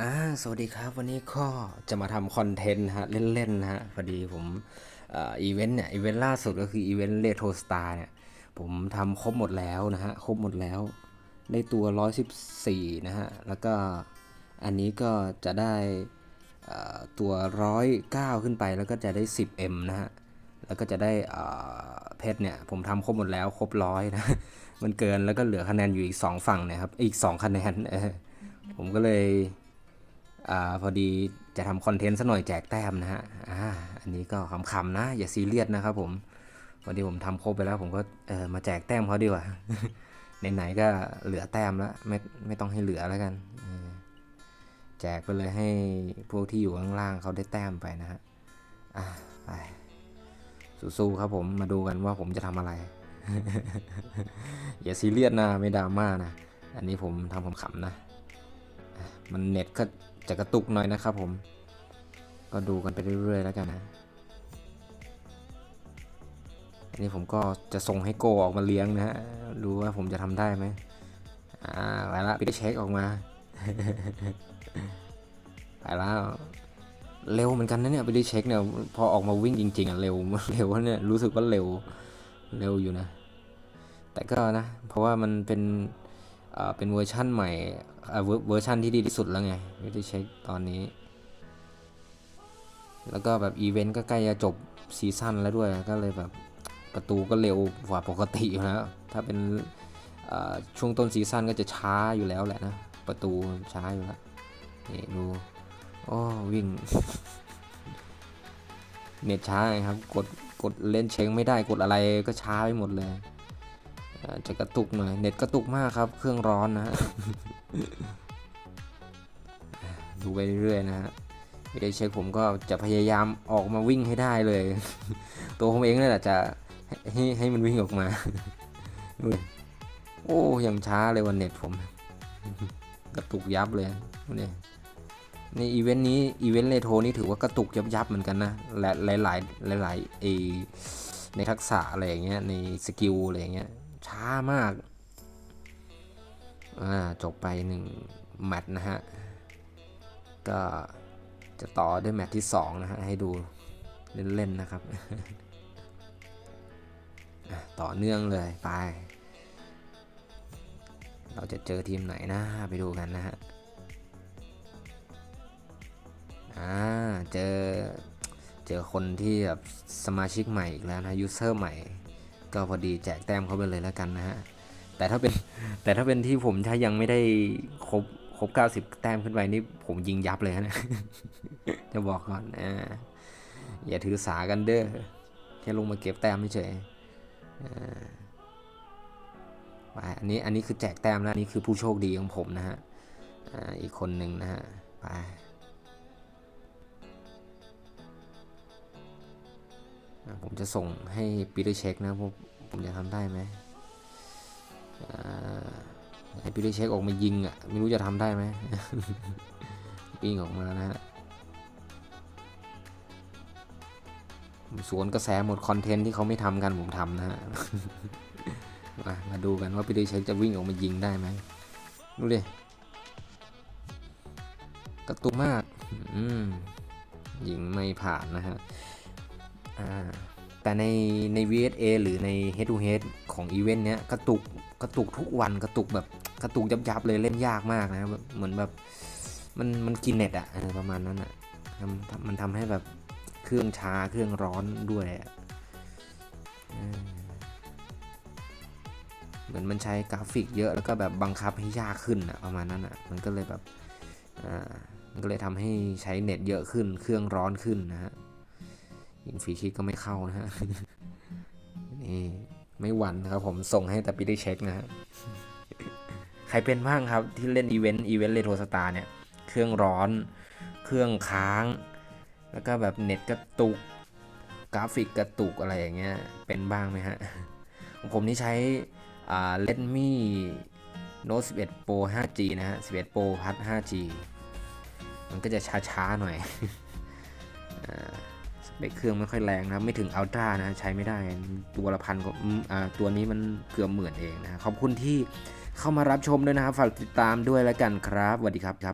อ่าสวัสดีครับ วันนี้ก็จะมาทำคอนเทนต์ฮะ เล่นๆนะฮะ พอดีผมอ่อีเวนต์เนี่ย อีเวนต์ล่าสุดก็คืออีเวนต์เรโทรสตาร์เนี่ย ผมทำครบหมดแล้วนะฮะ ครบหมดแล้ว ได้ตัว 114 นะฮะ แล้วก็อันนี้ก็จะได้เอ่อตัว 109 ขึ้นไปแล้วก็จะได้ 10M นะฮะ แล้วก็จะได้เพชรเนี่ย ผมทำครบหมดแล้วครบร้อยนะ มันเกินแล้วก็เหลือคะแนนอยู่อีก 2 ฝั่งเนะครับ อีก 2 คะแนนผมก็เลย อ่าพอดีจะทำคอนเทนต์สักหน่อยแจกแต้มนะฮะอ่าอันนี้ก็ขำๆนะ อย่าซีเรียสนะครับผมพอดีผมทำครบไปแล้วผมก็เออมาแจกแต้มเขาดีกว่าไหนๆก็เหลือแต้มแล้วไม่ไม่ต้องให้เหลือแล้วกันแจกไปเลยให้พวกที่อยู่ข้างล่างเขาได้แต้มไปนะฮะอ่าไปสู้ๆครับผมมาดูกันว่าผมจะทำอะไร อย่าซีเรียสนะไม่ดราม่านะ อันนี้ผมทำขำๆนะ มันเน็ตก็ จะกระตุกหน่อยนะครับผม ก็ดูกันไปเรื่อยๆแล้วกันนะ อันนี้ผมก็จะส่งให้โกออกมาเลี้ยงนะฮะ ดูว่าผมจะทำได้ไหมอ่าไปละปิดเช็คออกมาไปแล้วเร็วเหมือนกันนะเนี่ยไปได้เช็คเนี่ยพอออกมาวิ่งจริงๆอะเร็วเร็วเนี่ยรู้สึกว่าเร็วเร็วอยู่นะ แต่ก็นะ เพราะว่ามันเป็น เป็นเวอร์ชั่นใหม่เวอร์เวอร์ชันที่ดีที่สุดแล้วไงไม่ได้เช็คตอนนี้ แล้วก็แบบอีเวนต์ก็ใกล้จะจบซีซั่นแล้วด้วยก็เลยแบบประตูก็เร็วกว่าปกติอยู่แล้ว ถ้าเป็นช่วงต้นซีซั่นก็จะช้าอยู่แล้วแหละนะ ประตูช้าอยู่แล้วนี่ดูโอ้วิ่ง เน็ตช้าครับ กดกดเล่นเช็คไม่ได้กดอะไรก็ช้าไปหมดเลย จะกระตุกหน่อยเน็ตกระตุกมากครับ เครื่องร้อนนะฮะดูไปเรื่อยๆนะฮะไม่ได้เช็คผมก็จะพยายามออกมาวิ่งให้ได้เลย ตัวผมเองนี่แหละจะให้ให้ให้มันวิ่งออกมาดูโอ้ยังช้าเลยวันเน็ตผม กระตุกยับเลยนี่ในอีเวนต์นี้อีเวนต์เลโทนี่ถือว่ากระตุกยับยับเหมือนกันนะและหลายหลายหลายหลายๆเอในทักษะอะไรอย่างเงี้ยในสกิลอะไรอย่างเงี้ย ช้ามาก อ่า จบไปหนึ่งแมตช์นะฮะ ก็จะต่อด้วยแมตช์ที่2นะฮะ ให้ดูเล่น ๆ นะครับ ต่อเนื่องเลยไป เราจะเจอทีมไหนนะ ไปดูกันนะฮะ อ่า เจอ เจอคนที่แบบสมาชิกใหม่อีกแล้วนะยูเซอร์ใหม่ ก็พอดีแจกแต้มเขาไปเลยแล้วกันนะฮะ แต่ถ้าเป็นแต่ถ้าเป็นที่ผมถ้ายังไม่ได้ครบครบ90แต้มขึ้นไปนี่ผมยิงยับเลยนะ จะบอกก่อนอ่าอย่าถือสากันเด้อแค่ลงมาเก็บแต้มไม่เฉยอ่าไปอันนี้อันนี้คือแจกแต้มแล้วนนี้คือผู้โชคดีของผมนะฮะอ่าอีกคนหนึ่งนะฮะไป ผมจะส่งให้ปีเตอร์เช็คนะผมผมจะทำได้ไหมให้พี่ได้เช็คออกมายิงอะไม่รู้จะทำได้ไหมปิ้งออกมานะฮะสวนกระแสหมดคอนเทนต์ที่เขาไม่ทำกันผมทำนะฮะมามาดูกันว่าพี่ได้เช็คจะวิ่งออกมายิงได้ไหมดูดิกระตุกมาก อืมยิงไม่ผ่านนะฮะ แต่ในใน VSA หรือใน Head to Head ของอีเวนต์เนี้ยกระตุกกระตุกทุกวันกระตุกแบบกระตุกยับยับๆเลยเล่นยากมากนะแบบเหมือนแบบมันมันกินเน็ตอะประมาณนั้นอะทำมันทำให้แบบเครื่องช้าเครื่องร้อนด้วยอะเออเหมือนมันใช้กราฟิกเยอะแล้วก็แบบบังคับให้ยากขึ้นอะประมาณนั้นอะมันก็เลยแบบอ่ามันก็เลยทำให้ใช้เน็ตเยอะขึ้น เครื่องร้อนขึ้นนะฮะ ยิงฟรีคิกก็ไม่เข้านะฮะนี่ไม่หวั่นนะครับผมส่งให้แต่ปีได้เช็คนะฮะใครเป็นบ้างครับที่เล่นอีเวนต์อีเวนต์เรโทรสตาร์เนี่ย เครื่องร้อน เครื่องค้าง แล้วก็แบบเน็ตกระตุก กราฟิกกระตุกอะไรอย่างเงี้ย เป็นบ้างไหมฮะของผมนี่ใช้อ่า Redmi Note 11 Pro 5G นะฮะ 11 Pro Plus 5G มันก็จะช้าๆหน่อยอ่า สเปคเครื่องไม่ค่อยแรงนะไม่ถึงอัลตร้านะใช้ไม่ได้ตัวละพันก็ตัวนี้มันเกือบหมื่นเองนะขอบคุณที่เข้ามารับชมด้วยนะครับฝากติดตามด้วยแล้วกันครับสวัสดีครับครับ